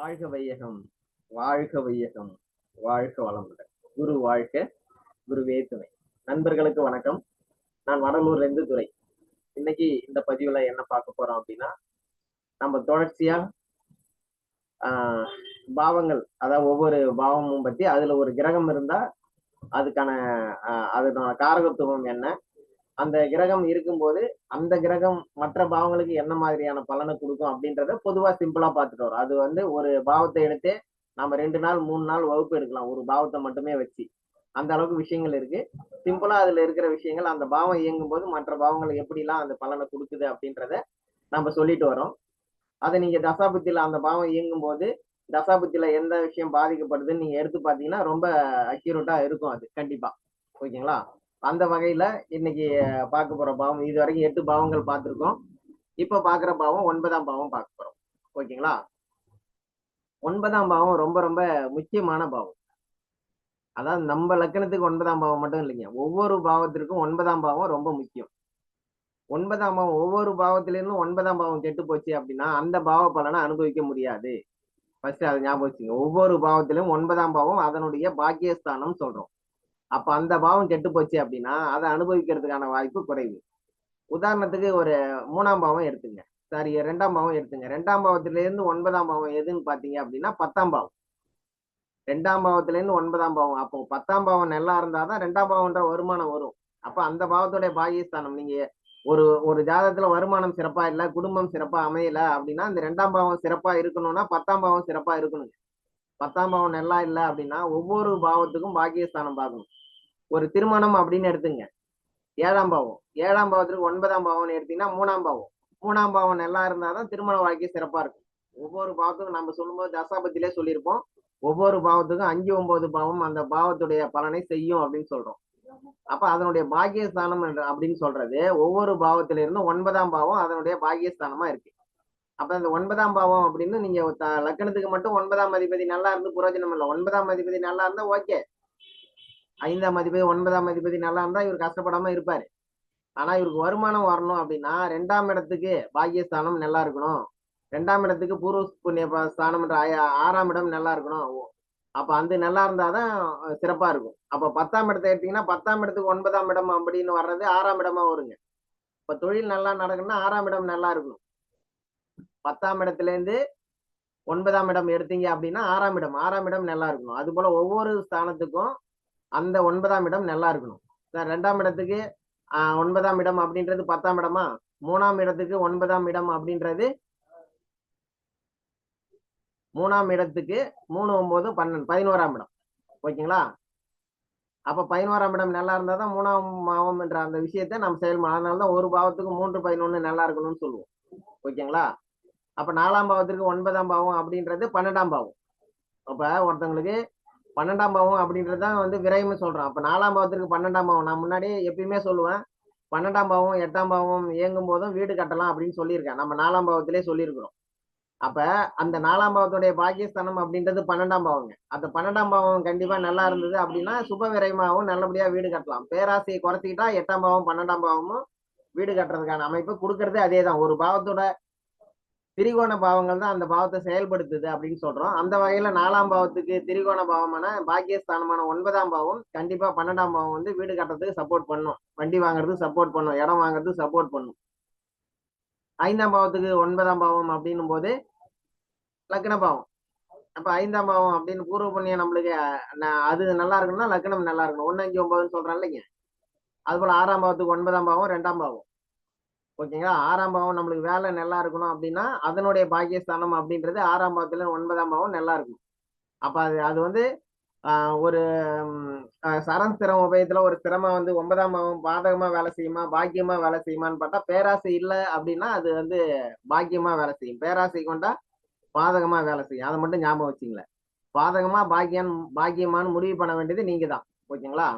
வாழ்க வையகம் வாழ்க வையகம் வாழ்க வளமுடன். குரு வாழ்க குருவே துணை. நண்பர்களுக்கு வணக்கம். நான் வடலூர்ல இருந்து துறை இன்னைக்கு இந்த பதிவுல என்ன பார்க்க போறோம் அப்படின்னா நம்ம தொடர்ச்சியா ஆஹ் பாவங்கள் அதாவது ஒவ்வொரு பாவமும் பத்தி அதுல ஒரு கிரகம் இருந்தா அதுக்கான ஆஹ் அதனோட காரகத்துவம் என்ன அந்த கிரகம் இருக்கும்போது அந்த கிரகம் மற்ற பாவங்களுக்கு என்ன மாதிரியான பலனை கொடுக்கும் அப்படின்றத பொதுவா சிம்பிளா பார்த்துட்டு வரோம். அது வந்து ஒரு பாவத்தை எடுத்து நம்ம ரெண்டு நாள் மூணு நாள் வகுப்பு எடுக்கலாம். ஒரு பாவத்தை மட்டுமே வச்சு. அந்த அளவுக்கு விஷயங்கள் இருக்கு. சிம்பிளா அதுல இருக்கிற விஷயங்கள் அந்த பாவம் இயங்கும் போது மற்ற பாவங்கள் எப்படிலாம் அந்த பலனை கொடுக்குது அப்படின்றத நம்ம சொல்லிட்டு வரோம். அதை நீங்க தசாபுத்தியில அந்த பாவம் இயங்கும் போது தசாபுத்தியில எந்த விஷயம் பாதிக்கப்படுதுன்னு நீங்க எடுத்து பாத்தீங்கன்னா ரொம்ப அக்யூரேட்டா இருக்கும் அது. கண்டிப்பா. ஓகேங்களா? அந்த வகையில இன்னைக்கு பார்க்க போற பாவம் இது வரைக்கும் எட்டு பாவங்கள் பார்த்துருக்கோம். இப்ப பாக்குற பாவம் ஒன்பதாம் பாவம் பார்க்க போறோம். ஓகேங்களா? ஒன்பதாம் பாவம் ரொம்ப ரொம்ப முக்கியமான பாவம். அதாவது நம்ம லக்கணத்துக்கு ஒன்பதாம் பாவம் மட்டும் இல்லைங்க. ஒவ்வொரு பாவத்திற்கும் ஒன்பதாம் பாவம் ரொம்ப முக்கியம். ஒன்பதாம் பாவம் ஒவ்வொரு பாவத்திலிருந்தும் ஒன்பதாம் பாவம் கெட்டு போச்சு அப்படின்னா அந்த பாவ பலனை அனுபவிக்க முடியாது. ஃபர்ஸ்ட் அதை ஞாபகம் வச்சுங்க ஒவ்வொரு பாவத்திலும் ஒன்பதாம் பாவம் அதனுடைய பாக்கியஸ்தானம் சொல்றோம். அப்ப அந்த பாவம் கெட்டு போச்சு அப்படின்னா அதை அனுபவிக்கிறதுக்கான வாய்ப்பு குறைவு. உதாரணத்துக்கு ஒரு மூணாம் பாவம் எடுத்துங்க. சாரி ரெண்டாம் பாவம் எடுத்துங்க. ரெண்டாம் பாவத்துல இருந்து ஒன்பதாம் பாவம் எதுன்னு பாத்தீங்க அப்படின்னா பத்தாம் பாவம். ரெண்டாம் பாவத்துல இருந்து ஒன்பதாம் பாவம். அப்போ பத்தாம் பாவம் நல்லா இருந்தாதான் ரெண்டாம் பாவம்ன்ற வருமானம் வரும். அப்ப அந்த பாவத்துடைய பாகியஸ்தானம் நீங்க ஒரு ஒரு ஜாதகத்துல வருமானம் சிறப்பா இல்ல குடும்பம் சிறப்பா அமையல அப்படின்னா இந்த ரெண்டாம் பாவம் சிறப்பா இருக்கணும்னா பத்தாம் பாவம் சிறப்பா இருக்கணுங்க. பத்தாம் பாவம் நல்லா இல்லை அப்படின்னா ஒவ்வொரு பாவத்துக்கும் பாக்கியஸ்தானம் பார்க்கணும். ஒரு திருமணம் அப்படின்னு எடுத்துங்க. ஏழாம் பாவம். ஏழாம் பாவத்துக்கு ஒன்பதாம் பாவம்னு எடுத்தீங்கன்னா மூணாம் பாவம். மூணாம் பாவம் நல்லா இருந்தாதான் திருமண வாழ்க்கை சிறப்பா இருக்கும். ஒவ்வொரு பாவத்துக்கும் நம்ம சொல்லும்போது தசாபத்திலே சொல்லியிருப்போம். ஒவ்வொரு பாவத்துக்கும் அஞ்சு ஒன்பது பாவம் அந்த பாவத்துடைய பலனை செய்யும் அப்படின்னு சொல்றோம். அப்ப அதனுடைய பாக்கியஸ்தானம் அப்படின்னு சொல்றது ஒவ்வொரு பாவத்தில இருந்து ஒன்பதாம் பாவம் அதனுடைய பாக்கியஸ்தானமா இருக்கு. அப்ப அந்த ஒன்பதாம் பாவம் அப்படின்னு நீங்க லக்கணத்துக்கு மட்டும் ஒன்பதாம் அதிபதி நல்லா இருந்து புரோஜனம் இல்லை. ஒன்பதாம் அதிபதி நல்லா இருந்தா ஓகே. ஐந்தாம் அதிபதி ஒன்பதாம் அதிபதி நல்லா இருந்தா இவர் கஷ்டப்படாம இருப்பாரு. ஆனா இவருக்கு வருமானம் வரணும் அப்படின்னா ரெண்டாம் இடத்துக்கு பாக்கியஸ்தானம் நல்லா இருக்கணும். ரெண்டாம் இடத்துக்கு பூர்வ புண்ணிய ஸ்தானம்ன்ற ஆறாம் இடம் நல்லா இருக்கணும். அப்ப அந்த நல்லா இருந்தாதான் சிறப்பா இருக்கும். அப்ப பத்தாம் இடத்தை எடுத்தீங்கன்னா பத்தாம் இடத்துக்கு ஒன்பதாம் இடம் அப்படின்னு வர்றது ஆறாம் இடமா வருங்க. இப்ப தொழில் நல்லா நடக்கணும்னா ஆறாம் இடம் நல்லா இருக்கணும். பத்தாம் இடத்துல இருந்து ஒன்பதாம் இடம் எடுத்தீங்க அப்படின்னா ஆறாம் இடம். ஆறாம் இடம் நல்லா இருக்கணும். அது போல ஒவ்வொரு ஸ்தானத்துக்கும் அந்த ஒன்பதாம் இடம் நல்லா இருக்கணும். ரெண்டாம் இடத்துக்கு ஆஹ் ஒன்பதாம் இடம் அப்படின்றது பத்தாம் இடமா? மூணாம் இடத்துக்கு ஒன்பதாம் இடம் அப்படின்றது மூணாம் இடத்துக்கு மூணு ஒன்பது பன்னெண்டு பதினோராம் இடம். ஓகேங்களா? அப்ப பதினோராம் இடம் நல்லா இருந்தா தான் மூணாம் பாவம் என்ற அந்த விஷயத்த நம்ம செயல்படும் அதனாலதான் ஒரு பாவத்துக்கு மூன்று பதினொன்னு நல்லா இருக்கணும்னு சொல்லுவோம். ஓகேங்களா? அப்ப நாலாம் பாவத்திற்கு ஒன்பதாம் பாவம் அப்படின்றது பன்னெண்டாம் பாவம். அப்ப ஒருத்தவங்களுக்கு பன்னெண்டாம் பாவம் அப்படின்றது தான் வந்து விரைவுன்னு சொல்றோம். அப்ப நாலாம் பாவத்திற்கு பன்னெண்டாம் பாவம். நான் முன்னாடி எப்பயுமே சொல்லுவேன் பன்னெண்டாம் பாவம் எட்டாம் பாவம் இயங்கும் போதும் வீடு கட்டலாம் அப்படின்னு சொல்லியிருக்கேன். நம்ம நாலாம் பாவத்திலே சொல்லியிருக்கிறோம். அப்ப அந்த நாலாம் பாவத்துடைய பாகிஸ்தானம் அப்படின்றது பன்னெண்டாம் பாவங்க. அந்த பன்னெண்டாம் பாவம் கண்டிப்பா நல்லா இருந்தது அப்படின்னா சுப விரைமாவும் நல்லபடியா வீடு கட்டலாம். பேராசையை குறைச்சிக்கிட்டா எட்டாம் பாவம் பன்னெண்டாம் பாவமும் வீடு கட்டுறதுக்கான அமைப்பு கொடுக்கறது அதே தான் ஒரு பாவத்தோட திரிகோண பாவங்கள் தான் அந்த பாவத்தை செயல்படுத்துது அப்படின்னு சொல்றோம். அந்த வகையில நாலாம் பாவத்துக்கு திரிகோண பாவமான பாக்கியஸ்தானமான ஒன்பதாம் பாவம் கண்டிப்பா பன்னெண்டாம் பாவம் வந்து வீடு கட்டுறதுக்கு சப்போர்ட் பண்ணும். வண்டி வாங்குறதுக்கு சப்போர்ட் பண்ணும். இடம் வாங்குறதுக்கு சப்போர்ட் பண்ணும். ஐந்தாம் பாவத்துக்கு ஒன்பதாம் பாவம் அப்படின்னும் போது லக்ன பாவம். அப்ப ஐந்தாம் பாவம் அப்படின்னு பூர்வ புண்ணியம் நம்மளுக்கு அது நல்லா இருக்கணும்னா லக்னம் நல்லா இருக்கணும். ஒன்னு அஞ்சு ஒன்பதுன்னு சொல்றேன் இல்லைங்க. அது போல ஆறாம் பாவத்துக்கு ஒன்பதாம் பாவம் ரெண்டாம் பாவம். ஓகேங்களா? ஆறாம் பாவம் நம்மளுக்கு வேலை நல்லா இருக்கணும் அப்படின்னா அதனுடைய பாக்கியஸ்தானம் அப்படின்றது ஆறாம் பாவத்துல ஒன்பதாம் பாவம் நல்லா இருக்கும் அப்ப அது அது வந்து ஒரு சரண் சிரம உபயத்துல ஒரு சிரமம் வந்து ஒன்பதாம் பாவம் பாதகமா வேலை செய்யுமா பாக்கியமா வேலை செய்யுமான்னு பார்த்தா பேராசை இல்லை அப்படின்னா அது வந்து பாக்கியமா வேலை செய்யும். பேராசை கொண்டா பாதகமா வேலை செய்யும். அதை மட்டும் ஞாபகம் வச்சுங்களேன். பாதகமா பாக்கியம் பாக்கியமானு முடிவு பண்ண வேண்டியது நீங்க தான் ஓகேங்களா?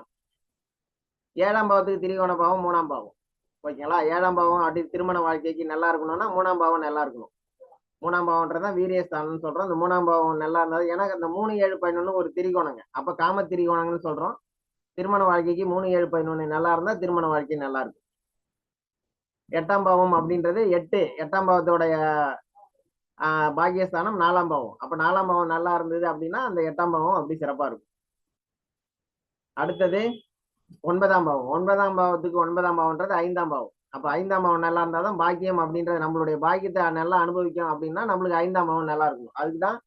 ஏழாம் பாவத்துக்கு திரிகோண பாவம் மூணாம் பாவம். ஓகேங்களா? ஏழாம் பாவம் அப்படி திருமண வாழ்க்கைக்கு நல்லா இருக்கணும்னா மூணாம் பாவம் நல்லா இருக்கணும். மூணாம் பாவம்ன்றதான் வீரியஸ்தானம்னு சொல்றோம். அந்த மூணாம் பாவம் நல்லா இருந்தாலும் ஏன்னா அந்த மூணு ஏழு பதினொன்னு ஒரு திரிகோணங்க. அப்ப காம திரிகோணங்கன்னு சொல்றோம். திருமண வாழ்க்கைக்கு மூணு ஏழு பதினொன்னு நல்லா இருந்தா திருமண வாழ்க்கை நல்லா இருக்கும். எட்டாம் பாவம் அப்படின்றது எட்டு. எட்டாம் பாவத்தோடைய ஆஹ் பாக்கியஸ்தானம் நாலாம் பாவம். அப்ப நாலாம் பாவம் நல்லா இருந்தது அப்படின்னா அந்த எட்டாம் பாவம் அப்படி சிறப்பா இருக்கும். அடுத்தது ஒன்பதாம் பாவம். ஒன்பதாம் பாவத்துக்கு ஒன்பதாம் பாவம்ன்றது ஐந்தாம் பாவம். அப்ப ஐந்தாம் பாவம் நல்லா இருந்தாதான் பாக்கியம் அப்படின்றது நம்மளுடைய பாக்கியத்தை நல்லா அனுபவிக்கும் அப்படின்னா நம்மளுக்கு ஐந்தாம் பாவம் நல்லா இருக்கும் அதுக்குதான்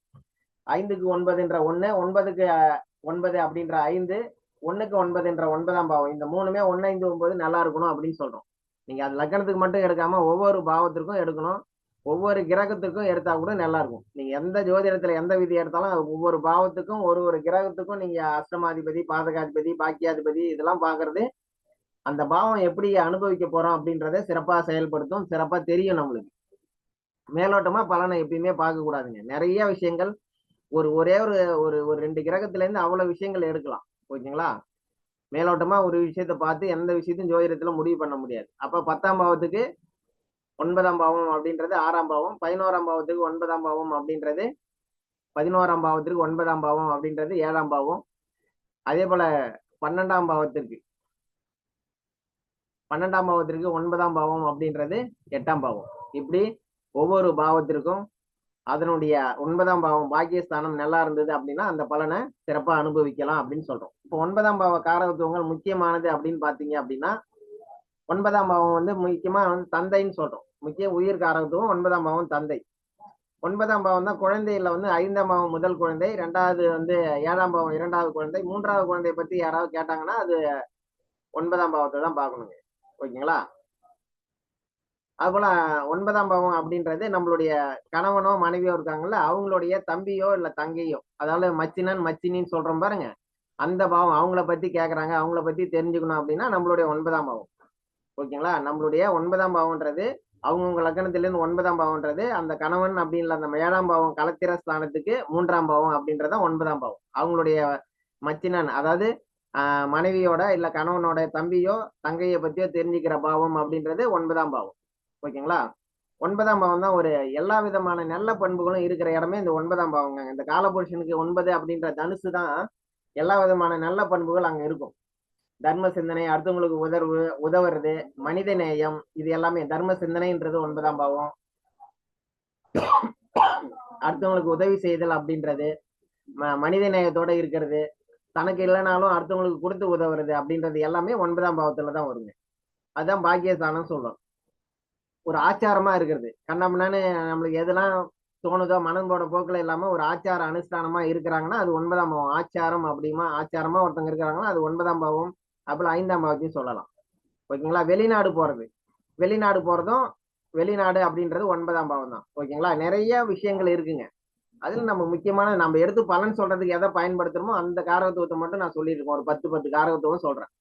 ஐந்துக்கு ஒன்பதுன்ற ஒண்ணு ஒன்பதுக்கு ஒன்பது அப்படின்ற ஐந்து ஒண்ணுக்கு ஒன்பதுன்ற ஒன்பதாம் பாவம். இந்த மூணுமே ஒன்னு ஐந்து ஒன்பது நல்லா இருக்கணும் அப்படின்னு சொல்றோம். நீங்க அது லக்கணத்துக்கு மட்டும் எடுக்காம ஒவ்வொரு பாவத்திற்கும் எடுக்கணும். ஒவ்வொரு கிரகத்துக்கும் எடுத்தா கூட நல்லா இருக்கும் நீங்க எந்த ஜோதிடத்துல எந்த விதி எடுத்தாலும் ஒவ்வொரு பாவத்துக்கும் ஒரு ஒரு கிரகத்துக்கும் நீங்க அஷ்டமாதிபதி பாதகாதிபதி பாக்கியாதிபதி இதெல்லாம் பாக்குறது அந்த பாவம் எப்படி அனுபவிக்க போறோம் அப்படின்றத சிறப்பா செயல்படுத்தும் சிறப்பா தெரியும் நம்மளுக்கு. மேலோட்டமா பலனை எப்பயுமே பார்க்க கூடாதுங்க. நிறைய விஷயங்கள் ஒரு ஒரே ஒரு ஒரு ஒரு ரெண்டு கிரகத்துல இருந்து அவ்வளவு விஷயங்கள் எடுக்கலாம். ஓகேங்களா? மேலோட்டமா ஒரு விஷயத்த பார்த்து எந்த விஷயத்தையும் ஜோதிடத்துல முடிவு பண்ண முடியாது. அப்ப பத்தாம் பாவத்துக்கு ஒன்பதாம் பாவம் அப்படின்றது ஆறாம் பாவம் பதினோராம் பாவத்துக்கு ஒன்பதாம் பாவம் அப்படின்றது பதினோராம் பாவத்திற்கு ஒன்பதாம் பாவம் அப்படின்றது ஏழாம் பாவம். அதே போல பன்னெண்டாம் பாவத்திற்கு பன்னெண்டாம் பாவத்திற்கு ஒன்பதாம் பாவம் அப்படின்றது எட்டாம் பாவம். இப்படி ஒவ்வொரு பாவத்திற்கும் அதனுடைய ஒன்பதாம் பாவம் பாக்கியஸ்தானம் நல்லா இருந்தது அப்படின்னா அந்த பலனை சிறப்பாக அனுபவிக்கலாம் அப்படின்னு சொல்றோம். இப்போ ஒன்பதாம் பாவ காரகத்துவங்கள் முக்கியமானது அப்படின்னு பார்த்தீங்க அப்படின்னா ஒன்பதாம் பாவம் வந்து முக்கியமா வந்து தந்தைன்னு சொல்றோம். முக்கிய உயிர் காரகத்துவம் ஒன்பதாம் பாவம் தந்தை. ஒன்பதாம் பாவம் தான் குழந்தையில வந்து ஐந்தாம் பாவம் முதல் குழந்தை ரெண்டாவது வந்து ஏழாம் பாவம் இரண்டாவது குழந்தை மூன்றாவது குழந்தைய பத்தி யாராவது கேட்டாங்கன்னா அது ஒன்பதாம் பாவத்தை தான் பார்க்கணுங்க. ஓகேங்களா? அதுபோல ஒன்பதாம் பாவம் அப்படின்றது நம்மளுடைய கணவனோ மனைவியோ இருக்காங்கல்ல அவங்களுடைய தம்பியோ இல்ல தங்கையோ அதாவது மச்சினன் மச்சினின்னு சொல்றோம் பாருங்க. அந்த பாவம் அவங்கள பத்தி கேக்குறாங்க அவங்கள பத்தி தெரிஞ்சுக்கணும் அப்படின்னா நம்மளுடைய ஒன்பதாம் பாவம். ஓகேங்களா? நம்மளுடைய ஒன்பதாம் பாவம்ன்றது அவங்கவுங்க லக்னத்திலேருந்து ஒன்பதாம் பாவம்ன்றது அந்த கணவன் அப்படின்னு அந்த ஏழாம் பாவம் கலத்திர ஸ்தானத்துக்கு மூன்றாம் பாவம் அப்படின்றத ஒன்பதாம் பாவம். அவங்களுடைய மச்சினன் அதாவது மனைவியோட இல்ல கணவனோட தம்பியோ தங்கையை பத்தியோ தெரிஞ்சுக்கிற பாவம் அப்படின்றது ஒன்பதாம் பாவம். ஓகேங்களா? ஒன்பதாம் பாவம் தான் ஒரு எல்லா விதமான நல்ல பண்புகளும் இருக்கிற இடமே இந்த ஒன்பதாம் பாவங்க இந்த காலபுருஷனுக்கு ஒன்பது அப்படின்ற தனுசு தான் எல்லா விதமான நல்ல பண்புகள் அங்க இருக்கும். தர்ம சிந்தனை அடுத்தவங்களுக்கு உதவு உதவுறது மனித நேயம் இது எல்லாமே தர்ம சிந்தனைன்றது ஒன்பதாம் பாவம். அடுத்தவங்களுக்கு உதவி செய்தல் அப்படின்றது ம- மனித நேயத்தோட இருக்கிறது தனக்கு இல்லைனாலும் அடுத்தவங்களுக்கு கொடுத்து உதவுறது அப்படின்றது எல்லாமே ஒன்பதாம் பாவத்துல தான் வருங்க அதுதான் பாக்கியஸ்தானம் சொல்றோம். ஒரு ஆச்சாரமா இருக்கிறது. கண்ணம்னான்னு நம்மளுக்கு எதெல்லாம் தோணுதோ மனதோட போக்குல இல்லாம ஒரு ஆச்சார அனுஷ்டானமா இருக்கிறாங்கன்னா அது ஒன்பதாம் பாவம். ஆச்சாரம் அப்படிமா ஆச்சாரமா ஒருத்தங்க இருக்கிறாங்கன்னா அது ஒன்பதாம் பாவம். அப்புறம் ஐந்தாம் பாவத்தையும் சொல்லலாம். ஓகேங்களா? வெளிநாடு போறது. வெளிநாடு போறதும் வெளிநாடு அப்படின்றது ஒன்பதாம் பாவம் தான். ஓகேங்களா? நிறைய விஷயங்கள் இருக்குங்க. அதுல நம்ம முக்கியமான நம்ம எடுத்து பலன் சொல்றதுக்கு எதை பயன்படுத்துறோமோ அந்த காரகத்துவத்தை மட்டும் நான் சொல்லியிருக்கேன். ஒரு பத்து பத்து காரகத்துவம் சொல்றேன்.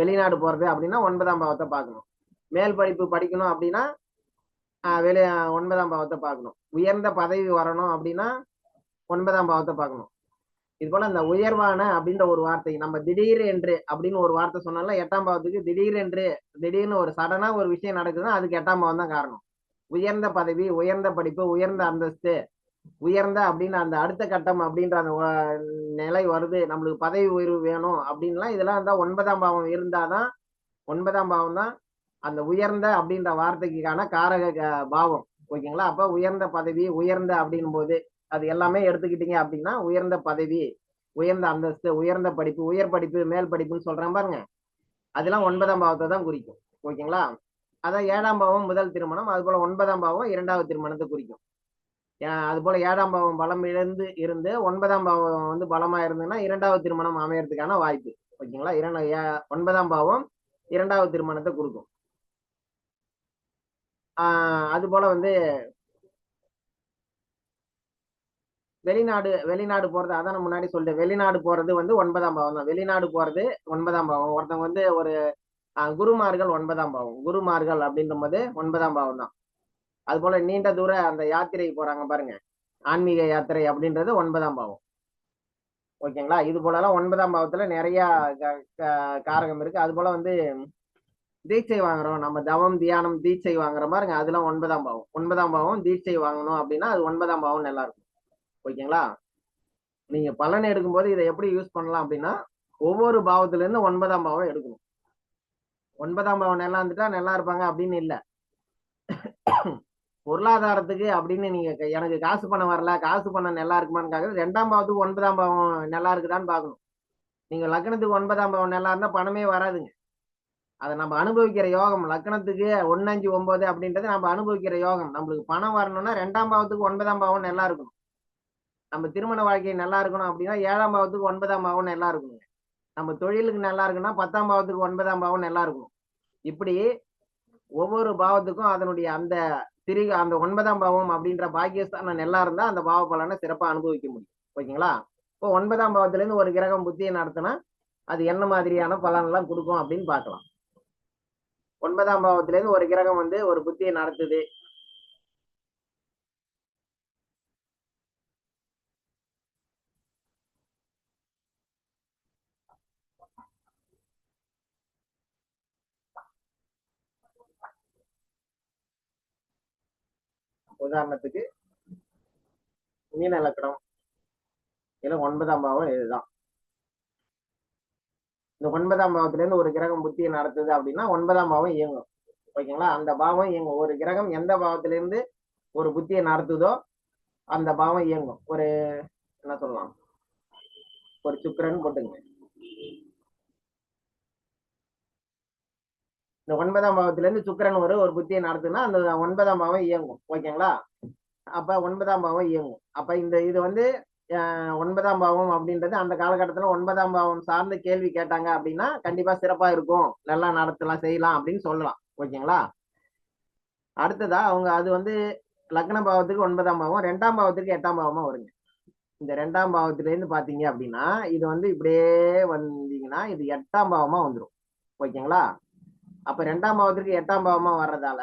வெளிநாடு போறது அப்படின்னா ஒன்பதாம் பாவத்தை பார்க்கணும். மேல் படிப்பு படிக்கணும் அப்படின்னா வெளி ஒன்பதாம் பாவத்தை பார்க்கணும். உயர்ந்த பதவி வரணும் அப்படின்னா ஒன்பதாம் பாவத்தை பார்க்கணும். இது போல அந்த உயர்வான அப்படின்ற ஒரு வார்த்தை நம்ம திடீர் என்று அப்படின்னு ஒரு வார்த்தை சொன்னால எட்டாம் பாவத்துக்கு திடீர் என்று திடீர்னு ஒரு சடனா ஒரு விஷயம் நடக்குதுன்னா அதுக்கு எட்டாம் பாவம் தான் காரணம். உயர்ந்த பதவி உயர்ந்த படிப்பு உயர்ந்த அந்தஸ்து உயர்ந்த அப்படின்னு அந்த அடுத்த கட்டம் அப்படின்ற அந்த நிலை வருது. நம்மளுக்கு பதவி உயர்வு வேணும் அப்படின்லாம் இதெல்லாம் இருந்தால் ஒன்பதாம் பாவம் இருந்தாதான் ஒன்பதாம் பாவம் தான் அந்த உயர்ந்த அப்படின்ற வார்த்தைக்கான காரக க- பாவம். ஓகேங்களா? அப்ப உயர்ந்த பதவி உயர்ந்த அப்படின்னும் போது அது எல்லாமே எடுத்துக்கிட்டீங்க அப்படின்னா உயர்ந்த பதவி உயர்ந்த அந்தஸ்து உயர்ந்த படிப்பு உயர் படிப்பு மேல் படிப்புன்னு சொல்றேன் பாருங்க. அதெல்லாம் ஒன்பதாம் பாவத்தை தான் குறிக்கும். ஓகேங்களா? அதான் ஏழாம் பாவம் முதல் திருமணம் அது போல ஒன்பதாம் பாவம் இரண்டாவது திருமணத்தை குறிக்கும். அது போல ஏழாம் பாவம் பலம் இழந்து இருந்து ஒன்பதாம் பாவம் வந்து பலமா இருந்ததுன்னா இரண்டாவது திருமணம் அமையறதுக்கான வாய்ப்பு. ஓகேங்களா? இரண்டு ஒன்பதாம் பாவம் இரண்டாவது திருமணத்தை கொடுக்கும் ஆஹ் அது போல வந்து வெளிநாடு வெளிநாடு போறது அதான் முன்னாடி சொல்லிட்டு வெளிநாடு போறது வந்து ஒன்பதாம் பாவம் தான். வெளிநாடு போறது ஒன்பதாம் பாவம். ஒருத்தவங்க வந்து ஒரு குருமார்கள் ஒன்பதாம் பாவம். குருமார்கள் அப்படின்ற போது ஒன்பதாம் பாவம் தான். அது போல நீண்ட தூர அந்த யாத்திரை போறாங்க பாருங்க. ஆன்மீக யாத்திரை அப்படின்றது ஒன்பதாம் பாவம். ஓகேங்களா? இது போலலாம் ஒன்பதாம் பாவத்துல நிறைய க- க- காரகம் இருக்கு. அது போல வந்து தீட்சை வாங்குறோம். நம்ம தவம் தியானம் தீட்சை வாங்குற பாருங்க. அதெல்லாம் ஒன்பதாம் பாவம். ஒன்பதாம் பாவம் தீட்சை வாங்கணும் அப்படின்னா அது ஒன்பதாம் பாவம் நல்லா இருக்கும் ஓகேங்களா? நீங்க பலன் எடுக்கும்போது இதை எப்படி யூஸ் பண்ணலாம் அப்படின்னா ஒவ்வொரு பாவத்துல இருந்து ஒன்பதாம் பாவம் எடுக்கணும். ஒன்பதாம் பாவம் நல்லா இருந்துட்டா நல்லா இருப்பாங்க அப்படின்னு இல்லை. பொருளாதாரத்துக்கு அப்படின்னு நீங்க எனக்கு காசு பணம் வரல காசு பணம் நல்லா இருக்குமான்னு ரெண்டாம் பாவத்துக்கு ஒன்பதாம் பாவம் நல்லா இருக்குதான்னு பார்க்கணும். நீங்க லக்னத்துக்கு ஒன்பதாம் பாவம் நல்லா இருந்தா பணமே வராதுங்க. அதை நம்ம அனுபவிக்கிற யோகம் லக்னத்துக்கு ஒன்னு அஞ்சு ஒன்பது அப்படின்றது நம்ம அனுபவிக்கிற யோகம். நம்மளுக்கு பணம் வரணும்னா ரெண்டாம் பாவத்துக்கு ஒன்பதாம் பாவம் நல்லா இருக்கணும். நம்ம திருமண வாழ்க்கை நல்லா இருக்கணும் அப்படின்னா ஏழாம் பாவத்துக்கு ஒன்பதாம் பாவம் நல்லா இருக்கணுங்க. நம்ம தொழிலுக்கு நல்லா இருக்குன்னா பத்தாம் பாவத்துக்கு ஒன்பதாம் பாவம் நல்லா இருக்கணும். இப்படி ஒவ்வொரு பாவத்துக்கும் அதனுடைய அந்த திரு அந்த ஒன்பதாம் பாவம் அப்படின்ற பாக்கியஸ்தானம் நல்லா இருந்தா அந்த பாவ பலனை சிறப்பா அனுபவிக்க முடியும். ஓகேங்களா? இப்போ ஒன்பதாம் பாவத்துல இருந்து ஒரு கிரகம் புத்தியை நடத்தினா அது என்ன மாதிரியான பலன் எல்லாம் கொடுக்கும் அப்படின்னு பார்க்கலாம். ஒன்பதாம் பாவத்துல இருந்து ஒரு கிரகம் வந்து ஒரு புத்தியை நடத்துது. உதாரணத்துக்கு மீன இலக்கணம். இல்லை ஒன்பதாம் பாவம் இதுதான். இந்த ஒன்பதாம் பாவத்துல இருந்து ஒரு கிரகம் புத்தியை நடத்துது அப்படின்னா ஒன்பதாம் பாவம் இயங்கும். ஓகேங்களா? அந்த பாவம் இயங்கும். ஒரு கிரகம் எந்த பாவத்திலேருந்து ஒரு புத்தியை நடத்துதோ அந்த பாவம் இயங்கும். ஒரு என்ன சொல்லலாம்? ஒரு சுக்கரன் போட்டுங்க இந்த ஒன்பதாம் பாவத்துல இருந்து சுக்கரன் ஒரு ஒரு புத்தியை நடத்துனா அந்த ஒன்பதாம் பாவம் இயங்கும். ஓகேங்களா? அப்ப ஒன்பதாம் பாவம் இயங்கும். அப்ப இந்த இது வந்து ஒன்பதாம் பாவம் அப்படின்றது அந்த காலகட்டத்துல ஒன்பதாம் பாவம் சார்ந்த கேள்வி கேட்டாங்க அப்படின்னா கண்டிப்பா சிறப்பா இருக்கும். நல்லா நடத்தலாம் செய்யலாம் அப்படின்னு சொல்லலாம். ஓகேங்களா? அடுத்ததா அவங்க அது வந்து லக்ன பாவத்துக்கு ஒன்பதாம் பாவம் ரெண்டாம் பாவத்துக்கு எட்டாம் பாவமா வருங்க. இந்த ரெண்டாம் பாவத்துல இருந்து பாத்தீங்க அப்படின்னா இது வந்து இப்படியே வந்தீங்கன்னா இது எட்டாம் பாவமா வந்துடும் ஓகேங்களா? அப்ப ரெண்டாம் பாவத்திற்கு எட்டாம் பாவமா வர்றதால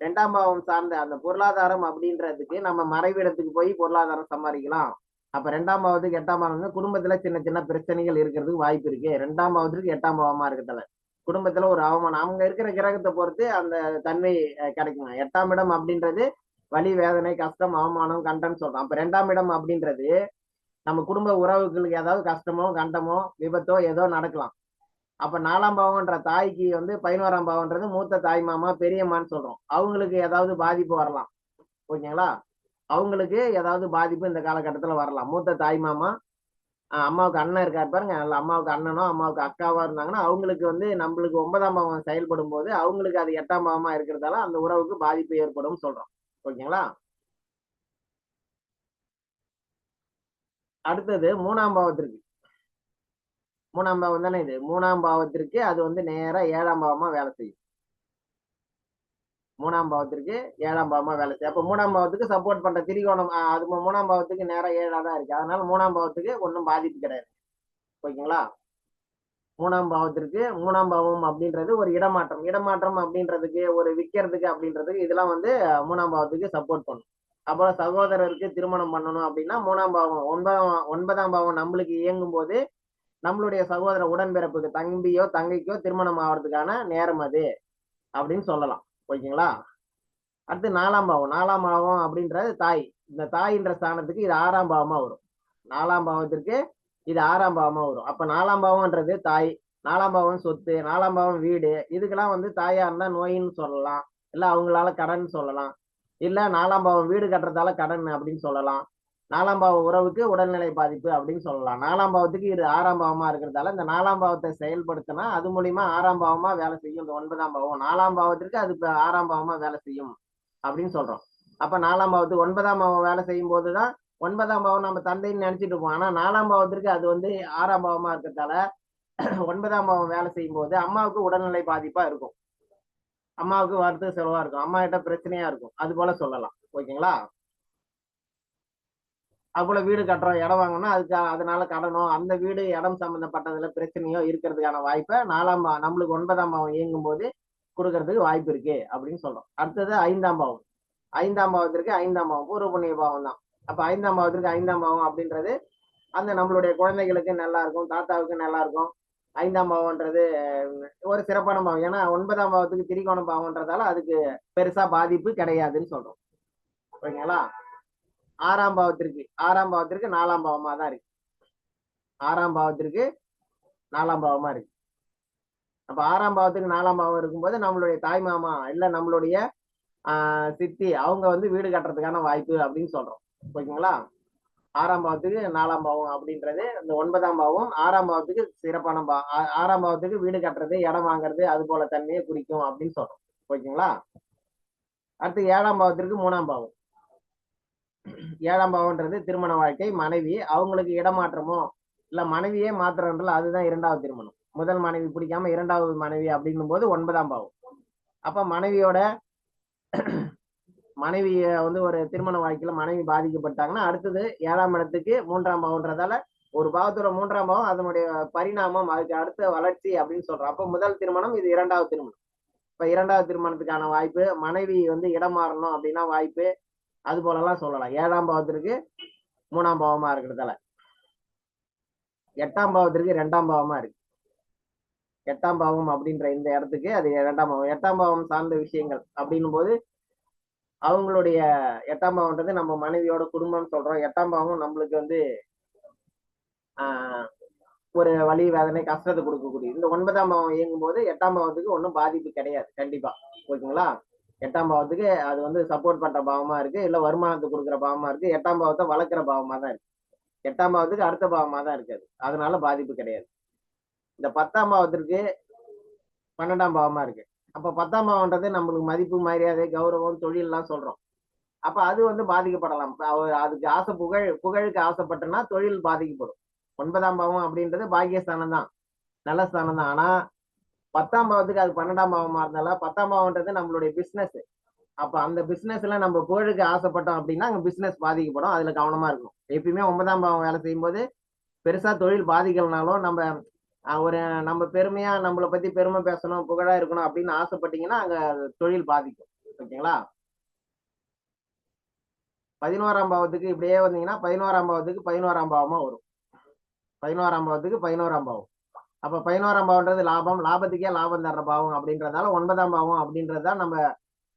ரெண்டாம் பாவம் சார்ந்த அந்த பொருளாதாரம் அப்படின்றதுக்கு நம்ம மறைவிடத்துக்கு போய் பொருளாதாரம் சம்பாதிக்கலாம். அப்ப ரெண்டாம் பாவத்துக்கு எட்டாம் பாவம் வந்து குடும்பத்துல சின்ன சின்ன பிரச்சனைகள் இருக்கிறதுக்கு வாய்ப்பு இருக்கு. ரெண்டாம் பாவத்திற்கு எட்டாம் பாவமா இருக்கிறதால குடும்பத்துல ஒரு அவமானம். அவங்க இருக்கிற கிரகத்தை பொறுத்து அந்த தன்மை கிடைக்கும் கிடைக்குங்க. எட்டாம் இடம் அப்படின்றது வலி வேதனை கஷ்டம் அவமானம் கண்டம்னு சொல்றோம். அப்ப ரெண்டாம் இடம் அப்படின்றது நம்ம குடும்ப உறவுகளுக்கு ஏதாவது கஷ்டமோ கண்டமோ விபத்தோ ஏதோ நடக்கலாம். அப்ப நாலாம் பாவம்ன்ற தாய்க்கு வந்து பதினோராம் பாவம்ன்றது மூத்த தாய் மாமா பெரியம்மான்னு சொல்றோம். அவங்களுக்கு ஏதாவது பாதிப்பு வரலாம். ஓகேங்களா அவங்களுக்கு ஏதாவது பாதிப்பு இந்த காலகட்டத்துல வரலாம். மூத்த தாய் மாமா ஆஹ் அம்மாவுக்கு அண்ணன் இருக்காரு பாருங்க. அல்ல அம்மாவுக்கு அண்ணனோ அம்மாவுக்கு அக்காவா இருந்தாங்கன்னா அவங்களுக்கு வந்து நம்மளுக்கு ஒன்பதாம் பாவம் செயல்படும் போது அவங்களுக்கு அது எட்டாம் பாவமா இருக்கிறதால அந்த உறவுக்கு பாதிப்பு ஏற்படும் சொல்றோம். ஓகேங்களா அடுத்தது மூணாம் பாவத்திற்கு. மூணாம் பாவம் தானே இது? மூணாம் பாவத்திற்கு அது வந்து நேரா ஏழாம் பாவமா வேலை செய்யும். மூணாம் பாவத்திற்கு ஏழாம் பாவமா வேலை செய்யும். அப்ப மூணாம் பாவத்துக்கு சப்போர்ட் பண்ற திரிகோணம் அது மூணாம் பாவத்துக்கு நேரா ஏழா தான் இருக்கு. அதனால மூணாம் பாவத்துக்கு ஒன்றும் பாதிப்பு கிடையாது. ஓகேங்களா? மூணாம் பாவத்திற்கு மூணாம் பாவம் அப்படின்றது ஒரு இடமாற்றம். இடமாற்றம் அப்படின்றதுக்கு ஒரு விற்கிறதுக்கு அப்படின்றதுக்கு இதெல்லாம் வந்து மூணாம் பாவத்துக்கு சப்போர்ட் பண்ணும். அப்புறம் சகோதரருக்கு திருமணம் பண்ணணும் அப்படின்னா மூணாம் பாவம் ஒன்பதாம் ஒன்பதாம் பாவம் நம்மளுக்கு இயங்கும் போது நம்மளுடைய சகோதர உடன்பிறப்புக்கு தம்பியோ தங்கைக்கோ திருமணம் ஆகிறதுக்கான நேரம் அது அப்படின்னு சொல்லலாம். ஓகேங்களா அடுத்து நாலாம் பாவம். நாலாம் பாவம் அப்படின்றது தாய். இந்த தாயின்ற ஸ்தானத்துக்கு இது ஆறாம் பாவமா வரும். நாலாம் பாவத்திற்கு இது ஆறாம் பாவமா வரும். அப்ப நாலாம் பாவம்ன்றது தாய் நாலாம் பாவம் சொத்து நாலாம் பாவம் வீடு. இதுக்கெல்லாம் வந்து தாயா இருந்தா நோயின்னு சொல்லலாம். இல்ல அவங்களால கடன் சொல்லலாம். இல்ல நாலாம் பாவம் வீடு கட்டுறதால கடன் அப்படின்னு சொல்லலாம். நாலாம் பாவ உறவுக்கு உடல்நிலை பாதிப்பு அப்படின்னு சொல்லலாம். நாலாம் பாவத்துக்கு இது ஆறாம் பாவமா இருக்கிறதால இந்த நாலாம் பாவத்தை செயல்படுத்தினா அது மூலியமா ஆறாம் பாவமா வேலை செய்யும். இந்த ஒன்பதாம் பாவம் நாலாம் பாவத்திற்கு அது ஆறாம் பாவமா வேலை செய்யும் அப்படின்னு சொல்றோம். அப்ப நாலாம் பாவத்துக்கு ஒன்பதாம் பாவம் வேலை செய்யும் போதுதான் ஒன்பதாம் பாவம் நம்ம தந்தைன்னு நினைச்சிட்டு இருப்போம். ஆனா நாலாம் பாவத்திற்கு அது வந்து ஆறாம் பாவமா இருக்கிறதால ஒன்பதாம் பாவம் வேலை செய்யும் போது அம்மாவுக்கு உடல்நிலை பாதிப்பா இருக்கும். அம்மாவுக்கு வருத்த செலவா இருக்கும். அம்மா கிட்ட பிரச்சனையா இருக்கும். அது போல சொல்லலாம். ஓகேங்களா? அதுபோல வீடு கட்டுறோம் இடம் வாங்கணும் அதுக்கு அதனால கடனோ அந்த வீடு இடம் சம்பந்தப்பட்டதுல பிரச்சனையோ இருக்கிறதுக்கான வாய்ப்பை நாலாம் நம்மளுக்கு ஒன்பதாம் பாவம் இயங்கும் போது கொடுக்கறதுக்கு வாய்ப்பு இருக்கு அப்படின்னு சொல்றோம். அடுத்தது ஐந்தாம் பாவம். ஐந்தாம் பாவத்திற்கு ஐந்தாம் பாவம் பூர்வ புண்ணிய பாவம் தான். அப்ப ஐந்தாம் பாவத்திற்கு ஐந்தாம் பாவம் அப்படின்றது அந்த நம்மளுடைய குழந்தைகளுக்கு நல்லா இருக்கும் தாத்தாவுக்கு நல்லா இருக்கும். ஐந்தாம் பாவம்ன்றது ஒரு சிறப்பான பாவம். ஏன்னா ஒன்பதாம் பாவத்துக்கு திரிகோணம் பாவம்ன்றதால அதுக்கு பெருசா பாதிப்பு கிடையாதுன்னு சொல்றோம். ஓகேங்களா? ஆறாம் பாவத்திற்கு ஆறாம் பாவத்திற்கு நாலாம் பாவமா தான் இருக்கு. ஆறாம் பாவத்திற்கு நாலாம் பாவமா இருக்கு. அப்ப ஆறாம் பாவத்துக்கு நாலாம் பாவம் இருக்கும்போது நம்மளுடைய தாய் மாமா இல்ல நம்மளுடைய ஆஹ் சித்தி அவங்க வந்து வீடு கட்டுறதுக்கான வாய்ப்பு அப்படின்னு சொல்றோம். ஓகேங்களா? ஆறாம் பாவத்துக்கு நாலாம் பாவம் அப்படின்றது இந்த ஒன்பதாம் பாவம் ஆறாம் பாவத்துக்கு சிறப்பான பா ஆறாம் பாவத்துக்கு வீடு கட்டுறது இடம் வாங்குறது அது போல தன்மையை குறிக்கும் அப்படின்னு சொல்றோம். ஓகேங்களா? அடுத்து ஏழாம் பாவத்திற்கு மூணாம் பாவம். ஏழாம் பாவம்ன்றது திருமண வாழ்க்கை மனைவி அவங்களுக்கு இடமாற்றமோ இல்ல மனைவியே மாத்திரம்ன்றல அதுதான் இரண்டாவது திருமணம். முதல் மனைவி பிடிக்காம இரண்டாவது மனைவி அப்படின்னும் போது ஒன்பதாம் பாவம். அப்ப மனைவியோட மனைவிய வந்து ஒரு திருமண வாழ்க்கையில மனைவி பாதிக்கப்பட்டாங்கன்னா அடுத்தது ஏழாம் இடத்துக்கு மூன்றாம் பாவம்ன்றதால ஒரு பாவத்தோட மூன்றாம் பாவம் அதனுடைய பரிணாமம் அதுக்கு அடுத்த வளர்ச்சி அப்படின்னு சொல்றோம். அப்ப முதல் திருமணம் இது இரண்டாவது திருமணம். இப்ப இரண்டாவது திருமணத்துக்கான வாய்ப்பு மனைவி வந்து இடம் மாறணும் அப்படின்னா வாய்ப்பு அது போலலாம் சொல்லலாம். ஏழாம் பாவத்திற்கு மூணாம் பாவமா இருக்கிறதால. எட்டாம் பாவத்திற்கு ரெண்டாம் பாவமா இருக்கு. எட்டாம் பாவம் அப்படின்ற இந்த இடத்துக்கு அது இரண்டாம் பாவம். எட்டாம் பாவம் சார்ந்த விஷயங்கள் அப்படின்னும் போது அவங்களுடைய எட்டாம் பாவம்ன்றது நம்ம மனைவியோட குடும்பம் சொல்றோம். எட்டாம் பாவம் நம்மளுக்கு வந்து ஆஹ் ஒரு வலி வேதனை கஷ்டத்தை கொடுக்கக்கூடிய இந்த ஒன்பதாம் பாவம் இயங்கும் போது எட்டாம் பாவத்துக்கு ஒன்றும் பாதிப்பு கிடையாது. கண்டிப்பா. ஓகேங்களா? எட்டாம் பாவத்துக்கு அது வந்து சப்போர்ட் பண்ற பாவமா இருக்கு. இல்ல வருமானத்தை கொடுக்குற பாவமா இருக்கு. எட்டாம் பாவத்தை வளர்க்குற பாவமா தான் இருக்கு. எட்டாம் பாவத்துக்கு அடுத்த பாவமா தான் இருக்காது அதனால பாதிப்பு கிடையாது. இந்த பத்தாம் பாவத்திற்கு பன்னெண்டாம் பாவமா இருக்கு. அப்ப பத்தாம் பாவம்ன்றது நம்மளுக்கு மதிப்பு மரியாதை கௌரவம் தொழில்லாம் சொல்றோம். அப்ப அது வந்து பாதிக்கப்படலாம். அதுக்கு ஆசை புகழ் புகழுக்கு ஆசைப்பட்டனா தொழில் பாதிக்கப்படும். ஒன்பதாம் பாவம் அப்படின்றது பாக்கியஸ்தானம் தான். நல்ல ஸ்தானம் தான். ஆனா பத்தாம் பாவத்துக்கு அது பன்னெண்டாம் பாவமா இருந்தால பத்தாம் பாவம்ன்றது நம்மளுடைய பிசினஸ் அப்ப அந்த பிசினஸ்ல நம்ம புகழுக்கு ஆசைப்பட்டோம் அப்படின்னா அங்க பிசினஸ் பாதிக்கப்படும். அதுல கவனமா இருக்கும் எப்பயுமே ஒன்பதாம் பாவம் வேலை செய்யும்போது பெருசா தொழில் பாதிக்கலனாலும் நம்ம ஒரு நம்ம பெருமையா நம்மளை பத்தி பெருமை பேசணும் புகழா இருக்கணும் அப்படின்னு ஆசைப்பட்டீங்கன்னா அங்க தொழில் பாதிக்கும். ஓகேங்களா? பதினோராம் பாவத்துக்கு இப்படியே வந்தீங்கன்னா பதினோராம் பாவத்துக்கு பதினோராம் பாவமா வரும். பதினோராம் பாவத்துக்கு பதினோராம் பாவம். அப்ப பதினோராம் பாவம்ன்றது லாபம் லாபத்துக்கே லாபம் தர்ற பாவம் அப்படின்றதால ஒன்பதாம் பாவம் அப்படின்றதுதான் நம்ம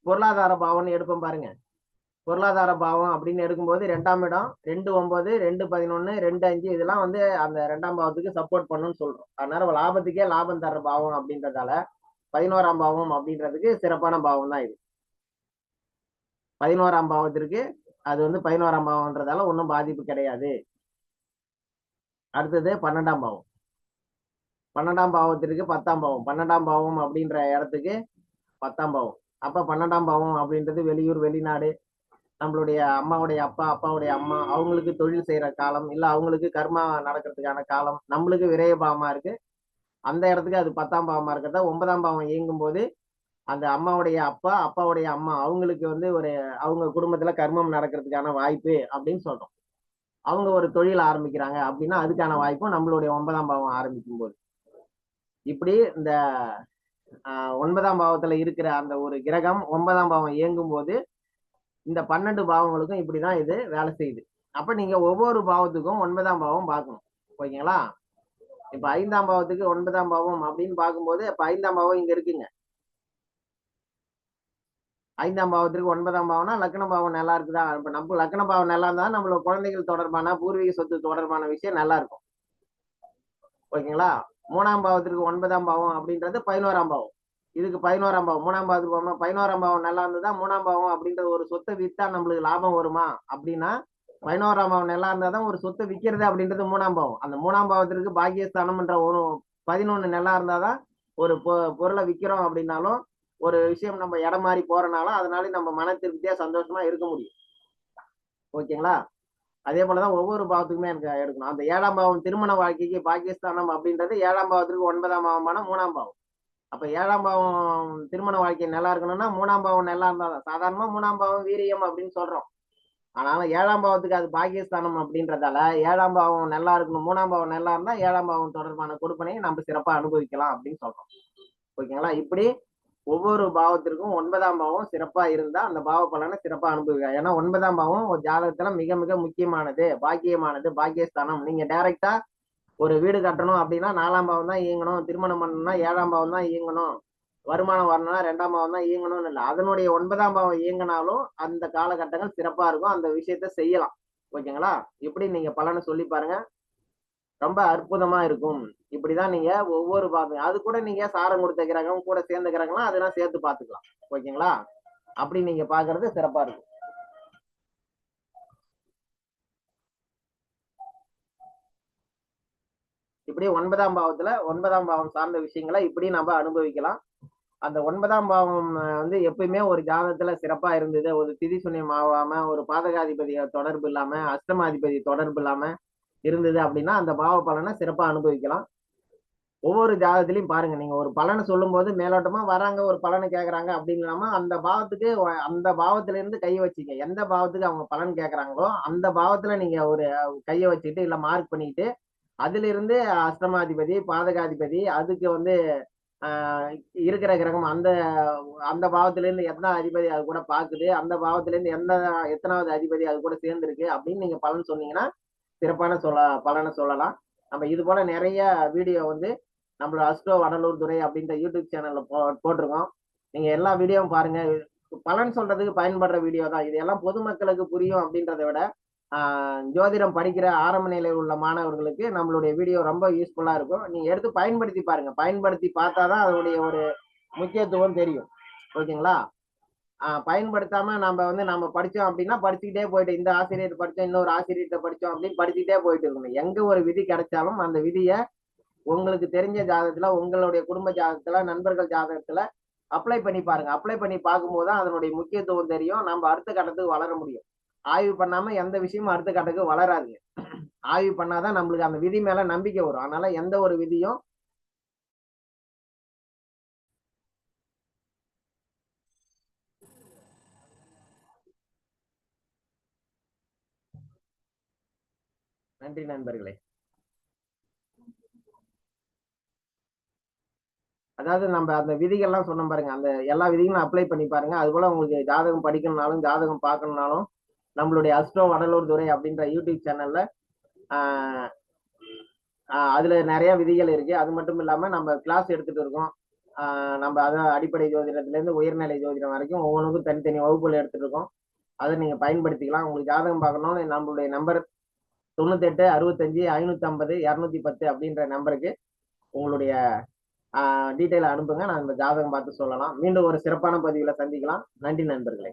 பொருளாதார பாவம்னு எடுப்போம் பாருங்க. பொருளாதார பாவம் அப்படின்னு எடுக்கும்போது ரெண்டாம் இடம் ரெண்டு ஒன்பது ரெண்டு பதினொன்னு ரெண்டு அஞ்சு இதெல்லாம் வந்து அந்த ரெண்டாம் பாவத்துக்கு சப்போர்ட் பண்ணுன்னு சொல்றோம். அதனால லாபத்துக்கே லாபம் தர்ற பாவம் அப்படின்றதால பதினோராம் பாவம் அப்படின்றதுக்கு சிறப்பான பாவம் தான் இது. பதினோராம் பாவத்திற்கு அது வந்து பதினோராம் பாவம்ன்றதால ஒன்றும் பாதிப்பு கிடையாது. அடுத்தது பன்னெண்டாம் பாவம். பன்னெண்டாம் பாவத்திற்கு பத்தாம் பாவம். பன்னெண்டாம் பாவம் அப்படின்ற இடத்துக்கு பத்தாம் பாவம். அப்ப பன்னெண்டாம் பாவம் அப்படின்றது வெளியூர் வெளிநாடு நம்மளுடைய அம்மாவுடைய அப்பா அப்பாவுடைய அம்மா அவங்களுக்கு தொழில் செய்யற காலம் இல்ல அவங்களுக்கு கர்மா நடக்கிறதுக்கான காலம் நம்மளுக்கு விரைய பாவமா இருக்கு. அந்த இடத்துக்கு அது பத்தாம் பாவமா இருக்கிறத? ஒன்பதாம் பாவம் இயங்கும் போது அந்த அம்மாவுடைய அப்பா அப்பாவுடைய அம்மா அவங்களுக்கு வந்து ஒரு அவங்க குடும்பத்துல கர்மம் நடக்கிறதுக்கான வாய்ப்பு அப்படின்னு சொல்றோம். அவங்க ஒரு தொழில் ஆரம்பிக்கிறாங்க அப்படின்னா அதுக்கான வாய்ப்பும் நம்மளுடைய ஒன்பதாம் பாவம் ஆரம்பிக்கும் போது இப்படி இந்த ஆஹ், ஒன்பதாம் பாவத்துல இருக்கிற அந்த ஒரு கிரகம் ஒன்பதாம் பாவம் இயங்கும் போது இந்த பன்னெண்டு பாவங்களுக்கும் இப்படிதான் இது வேலை செய்யுது. அப்ப நீங்க ஒவ்வொரு பாவத்துக்கும் ஒன்பதாம் பாவம் பார்க்கணும். ஓகேங்களா? இப்ப ஐந்தாம் பாவத்துக்கு ஒன்பதாம் பாவம் அப்படின்னு பார்க்கும்போது இப்ப ஐந்தாம் பாவம் இங்க இருக்குங்க. ஐந்தாம் பாவத்திற்கு ஒன்பதாம் பாவம்னா லக்ன பாவம் நல்லா இருக்குதா? இப்ப நம்ம லக்ன பாவம் நல்லா இருந்தா நம்மளோட குழந்தைகள் தொடர்பான பூர்வீக சொத்து தொடர்பான விஷயம் நல்லா இருக்கும். ஓகேங்களா? மூணாம் பாவத்திற்கு ஒன்பதாம் பாவம் அப்படின்றது பதினோராம் பாவம். இதுக்கு பதினோராம் பாவம். மூணாம் பாவத்துக்கு போகணும் பதினோராம் பாவம் நல்லா இருந்ததா? மூணாம் பாவம் அப்படின்ற ஒரு சொத்தை வித்தா நம்மளுக்கு லாபம் வருமா? அப்படின்னா பதினோராம் பாவம் நல்லா இருந்தா தான் ஒரு சொத்தை விற்கிறது அப்படின்றது மூணாம் பாவம். அந்த மூணாம் பாவத்திற்கு பாக்கியஸ்தானம்ன்ற ஒரு பதினொன்று நல்லா இருந்தாதான் ஒரு பொ- பொருளை விற்கிறோம் அப்படின்னாலும் ஒரு விஷயம் நம்ம இடம் மாறி போறனாலும் அதனால நம்ம மன திருப்தியா சந்தோஷமா இருக்க முடியும். ஓகேங்களா? அதே போலதான் ஒவ்வொரு பாவத்துக்குமே எனக்கு எடுக்கணும். அந்த ஏழாம் பாவம் திருமண வாழ்க்கைக்கு பாகிஸ்தானம் அப்படின்றது ஏழாம் பாவத்திற்கு ஒன்பதாம் பாவமான மூணாம் பாவம். அப்ப ஏழாம் பாவம் திருமண வாழ்க்கை நல்லா இருக்கணும்னா மூணாம் பாவம் நல்லா இருந்தாதான் சாதாரணமா மூணாம் பாவம் வீரியம் அப்படின்னு சொல்றோம். ஆனாலும் ஏழாம் பாவத்துக்கு அது பாகிஸ்தானம் அப்படின்றதால ஏழாம் பாவம் நல்லா இருக்கணும் மூணாம் பாவம் நல்லா இருந்தா ஏழாம் பாவம் தொடர்பான கொடுப்பனையை நம்ம சிறப்பா அனுபவிக்கலாம் அப்படின்னு சொல்றோம். ஓகேங்களா? இப்படி ஒவ்வொரு பாவத்திற்கும் ஒன்பதாம் பாவம் சிறப்பா இருந்தா அந்த பாவ பலனை சிறப்பா அனுபவிக்க ஏன்னா ஒன்பதாம் பாவம் ஒரு ஜாதகத்துல மிக மிக முக்கியமானது. பாக்கியமானது பாக்கியஸ்தானம். நீங்க டைரக்டா ஒரு வீடு கட்டணும் அப்படின்னா நாலாம் பாவம் தான் இயங்கணும். திருமணம் பண்ணணும்னா ஏழாம் பாவம் தான் இயங்கணும். வருமானம் வரணும்னா ரெண்டாம் பாவம் தான் இயங்கணும்னு இல்லை. அதனுடைய ஒன்பதாம் பாவம் இயங்கினாலும் அந்த காலகட்டங்கள் சிறப்பா இருக்கும். அந்த விஷயத்த செய்யலாம். ஓகேங்களா? எப்படி நீங்க பலனை சொல்லி பாருங்க. ரொம்ப அற்புதமா இருக்கும். இப்படிதான் நீங்க ஒவ்வொரு பாவம் அது கூட நீங்க சாரம் கொடுத்துக்கிறாங்க கூட சேர்ந்துக்கிறாங்களா அதெல்லாம் சேர்த்து பார்த்துக்கலாம். ஓகேங்களா? அப்படி நீங்க பாக்குறது சிறப்பா இருக்கும். இப்படி ஒன்பதாம் பாவத்துல ஒன்பதாம் பாவம் சார்ந்த விஷயங்களை இப்படி நம்ம அனுபவிக்கலாம். அந்த ஒன்பதாம் பாவம் வந்து எப்பயுமே ஒரு ஜாதகத்துல சிறப்பா இருந்தது. ஒரு திதி சுனியம் ஆகாம ஒரு பாதகாதிபதி தொடர்பு இல்லாம அஷ்டமாதிபதி தொடர்பு இல்லாம இருந்தது அப்படின்னா அந்த பாவ பலனை சிறப்பா அனுபவிக்கலாம். ஒவ்வொரு ஜாதகத்திலையும் பாருங்க நீங்க ஒரு பலனை சொல்லும்போது மேலோட்டமா வராங்க ஒரு பலனை கேட்கறாங்க அப்படின்னு அந்த பாவத்துக்கு அந்த பாவத்துல இருந்து கையை வச்சுக்க. எந்த பாவத்துக்கு அவங்க பலன் கேட்கறாங்களோ அந்த பாவத்துல நீங்க ஒரு கையை வச்சுட்டு இல்ல மார்க் பண்ணிட்டு அதுல இருந்து அஷ்டமாதிபதி பாதகாதிபதி அதுக்கு வந்து ஆஹ் இருக்கிற கிரகம் அந்த அந்த பாவத்துல இருந்து எத்தனாவது அதிபதி அது கூட பாக்குது அந்த பாவத்துல இருந்து எந்த எத்தனாவது அதிபதி அது கூட சேர்ந்திருக்கு அப்படின்னு நீங்க பலன் சொன்னீங்கன்னா சிறப்பான சொல்ல பலனை சொல்லலாம். நம்ம இது போல நிறைய வீடியோ வந்து நம்மளோட அஸ்டோ வடலூர் துறை அப்படின்ற யூடியூப் சேனல்ல போ போட்டிருக்கோம். நீங்க எல்லா வீடியோவும் பாருங்க. பலன் சொல்றதுக்கு பயன்படுற வீடியோ தான். இது எல்லாம் பொதுமக்களுக்கு புரியும் அப்படின்றத விட ஜோதிடம் படிக்கிற ஆரம்ப நிலையில் உள்ள மாணவர்களுக்கு நம்மளுடைய வீடியோ ரொம்ப யூஸ்ஃபுல்லா இருக்கும். நீங்க எடுத்து பயன்படுத்தி பாருங்க. பயன்படுத்தி பார்த்தாதான் அதனுடைய ஒரு முக்கியத்துவம் தெரியும். ஓகேங்களா? பயன்படுத்தாம நம்ம வந்து நம்ம படிச்சோம் அப்படின்னா படிச்சுக்கிட்டே போயிட்டு இந்த ஆசிரியர் படிச்சோம் இன்னொரு ஆசிரியர்கிட்ட படிச்சோம் அப்படின்னு படிச்சுக்கிட்டே போயிட்டு இருக்கணும். எங்க ஒரு விதி கிடைச்சாலும் அந்த விதியை உங்களுக்கு தெரிஞ்ச ஜாதகத்துல உங்களுடைய குடும்ப ஜாதகத்துல நண்பர்கள் ஜாதகத்துல அப்ளை பண்ணி பாருங்க. அப்ளை பண்ணி பார்க்கும்போது தான் அதனுடைய முக்கியத்துவம் தெரியும். நம்ம அடுத்த கட்டத்துக்கு வளர முடியும். ஆய்வு பண்ணாம எந்த விஷயமும் அடுத்த கட்டத்துக்கு வளராதுங்க. ஆய்வு பண்ணாதான் நம்மளுக்கு அந்த விதி மேல நம்பிக்கை வரும். அதனால எந்த ஒரு விதியும் நன்றி நண்பர்களே. அதாவது நம்ம அந்த விதிகள்லாம் சொன்னோம் பாருங்க. அந்த எல்லா விதிகளும் அப்ளை பண்ணி பாருங்க. அது போல உங்களுக்கு ஜாதகம் படிக்கணும்னாலும் ஜாதகம் பார்க்கணும்னாலும் நம்மளுடைய அஸ்ட்ரோ வடலூர் துறை அப்படின்ற யூடியூப் சேனல்ல அதுல நிறைய விதிகள் இருக்கு. அது மட்டும் இல்லாம நம்ம கிளாஸ் எடுத்துட்டு இருக்கோம். நம்ம அதான் அடிப்படை ஜோதிடத்துல இருந்து உயர்நிலை ஜோதிடம் வரைக்கும் ஒவ்வொன்றுக்கும் தனித்தனி வகுப்புகள் எடுத்துட்டு இருக்கோம். அதை நீங்க பயன்படுத்திக்கலாம். உங்களுக்கு ஜாதகம் பார்க்கணும்னு நம்மளுடைய நம்பர் தொண்ணூத்தெட்டு அறுபத்தஞ்சு ஐநூத்தி ஐம்பது இரநூத்தி பத்து அப்படின்ற நம்பருக்கு உங்களுடைய டீட்டெயில் அனுப்புங்க. நான் இந்த ஜாதகம் பார்த்து சொல்லலாம். மீண்டும் ஒரு சிறப்பான பதிவுல சந்திக்கலாம். நன்றி நண்பர்களே.